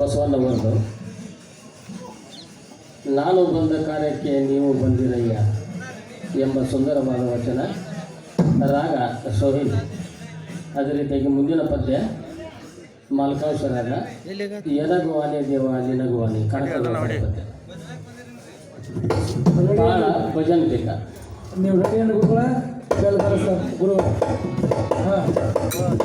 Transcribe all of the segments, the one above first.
ಬಸವಣ್ಣವರದು ನಾನು ಬಂದ ಕಾರ್ಯಕ್ಕೆ ನೀವು ಬಂದಿರಯ್ಯ ಎಂಬ ಸುಂದರವಾದ ವಚನ ರಾಗ ಸೋಹಿಲ್ ಅದೇ ರೀತಿಯಾಗಿ ಮುಂದಿನ ಪದ್ಯ ಮಾಲ್ಕಾಂಶ ರಾಗ ಎನಗುವಾನೆ ದೇವ ನಿನಗುವಾನೆ ಕಣಕದ ಪದ್ಯ ಭಾಳ ಭಜನ್ ಗುರು ಹಾಂ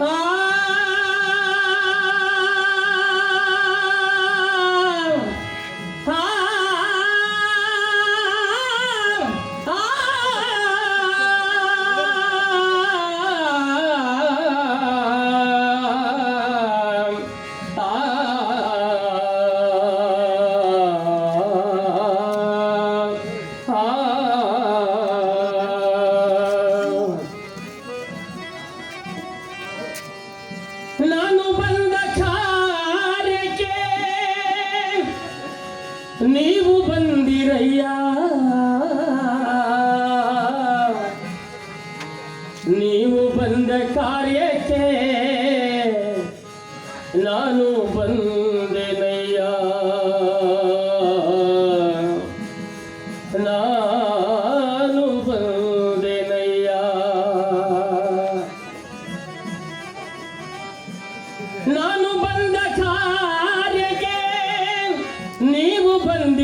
Oh.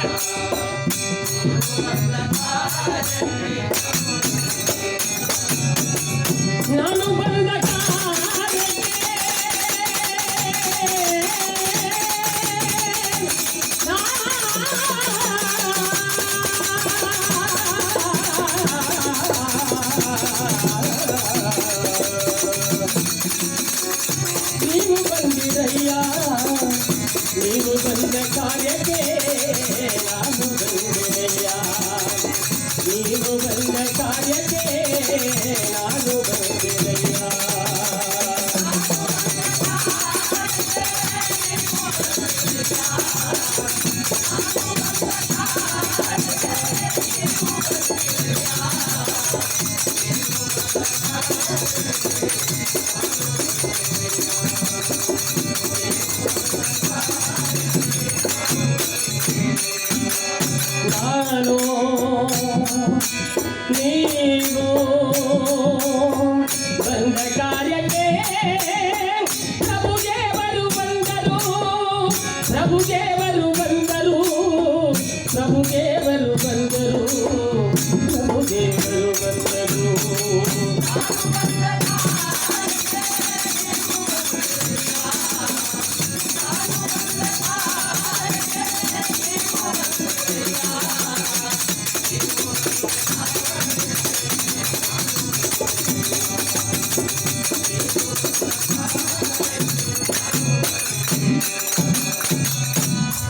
Yeah. ನೀವು ಬಂದ ಕಾರ್ಯಕ್ಕೆ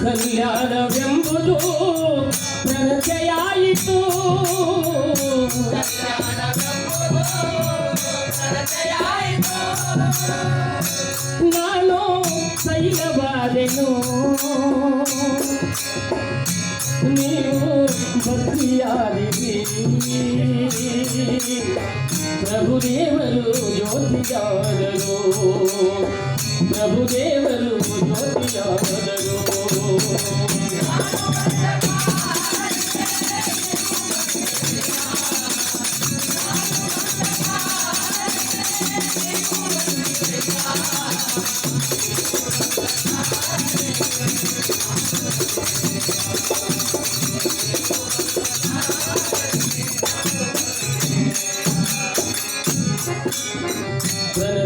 ಕಲ್ಯಾಣವೆಂಬುದು ಪ್ರಗತಿಯಾಯಿತು ನಾನು ತೈಲವಾದೆನು ನೀವು ಭಕ್ತಿಯಾದಿರಿ ಪ್ರಭುದೇವರು ಜ್ಯೋತಿಯಾದರು ప్రభుదేవరు జ్యోతిగా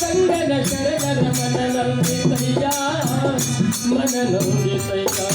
ಸಂಗನ ಶರಣರ ಮನನೊಂದಿಸಯ್ಯ ಮನನೊಂದಿಸಯ್ಯ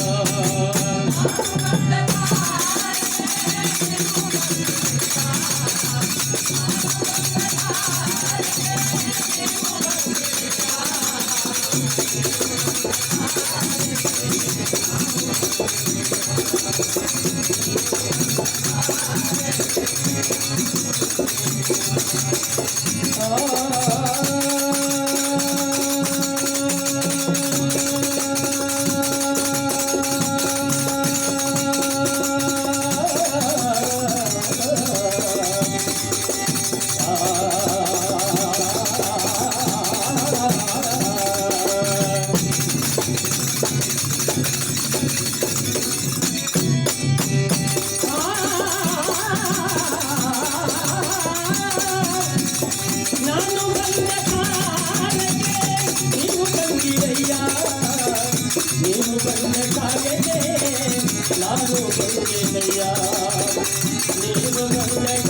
నీవు